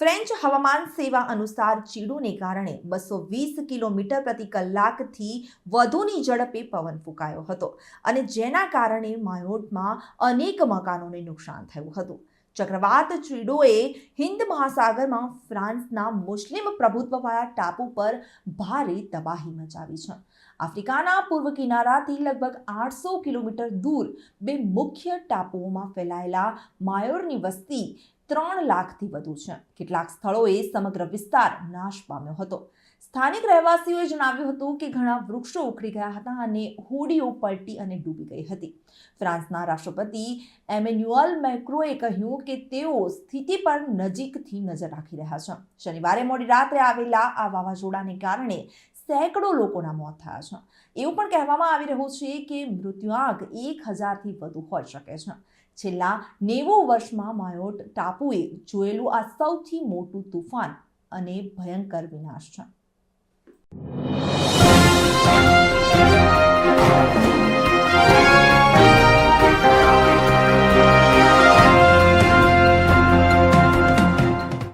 French હવામાન સેવા અનુસાર ચીડુને કારણે બસો વીસ કિલોમીટર પ્રતિ કલાકથી વધુની ઝડપે પવન ફૂંકાયો હતો અને જેના કારણે માયોટમાં અનેક મકાનોને નુકસાન થયું હતું. ચક્રવાત ચીડોએ હિન્દ મહાસાગરમાં ફ્રાન્સના મુસ્લિમ પ્રભુત્વવાળા ટાપુ પર ભારે તબાહી મચાવી છે. આફ્રિકાના પૂર્વ કિનારાથી લગભગ આઠસો કિલોમીટર દૂર બે મુખ્ય ટાપુઓમાં ફેલાયેલા માયોરની વસ્તી ત્રણ લાખથી વધુ છે. કેટલાક સ્થળોએ સમગ્ર વિસ્તાર નાશ પામ્યો હતો. સ્થાનિક રહેવાસીઓએ જણાવ્યું હતું કે ઘણા વૃક્ષો ઉખડી ગયા હતા અને હોડીઓ પલટી અને ડૂબી ગઈ હતી. ફ્રાન્સના રાષ્ટ્રપતિ એમેન્યુઅલ મેક્રોએ કહ્યું કે તેઓ સ્થિતિ પર નજીકથી નજર રાખી રહ્યા છે. શનિવારે મોડી રાત્રે આવેલા આ વાવાઝોડાને કારણે સેંકડો લોકોના મોત થયા છે. એવું પણ કહેવામાં આવી રહ્યું છે કે મૃત્યુઆંક એક હજારથી વધુ હોઈ શકે છે. છેલ્લા નેવું વર્ષમાં માયોટ ટાપુએ જોયેલું આ સૌથી મોટું તુફાન અને ભયંકર વિનાશ છે.